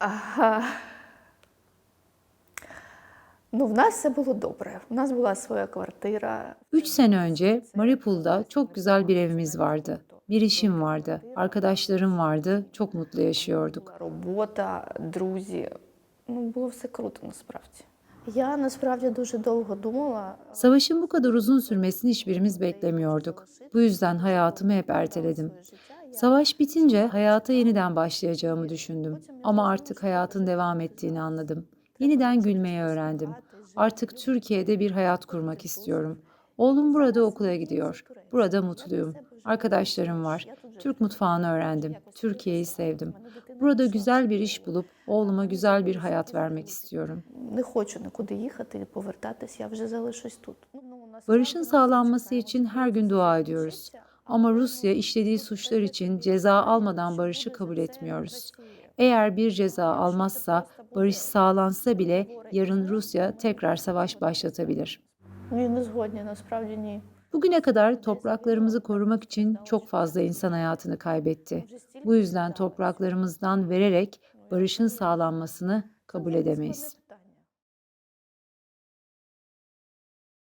Ага. Ну, в нас все було добре. У нас була своя квартира. Üç sene önce Maripol'da çok güzel bir evimiz vardı. Bir işim vardı, arkadaşlarım vardı, çok mutlu yaşıyorduk. Була робота, друзі. Ну, було все круто насправді. Я насправді дуже довго думала. Savaşın bu kadar uzun sürmesini hiçbirimiz beklemiyorduk. Bu yüzden hayatımı hep erteledim. Savaş bitince hayata yeniden başlayacağımı düşündüm. Ama artık hayatın devam ettiğini anladım. Yeniden gülmeyi öğrendim. Artık Türkiye'de bir hayat kurmak istiyorum. Oğlum burada okula gidiyor. Burada mutluyum. Arkadaşlarım var. Türk mutfağını öğrendim. Türkiye'yi sevdim. Burada güzel bir iş bulup oğluma güzel bir hayat vermek istiyorum. Barışın sağlanması için her gün dua ediyoruz. Ama Rusya işlediği suçlar için ceza almadan barışı kabul etmiyoruz. Eğer bir ceza almazsa, barış sağlansa bile yarın Rusya tekrar savaş başlatabilir. Bugüne kadar topraklarımızı korumak için çok fazla insan hayatını kaybetti. Bu yüzden topraklarımızdan vererek barışın sağlanmasını kabul edemeyiz.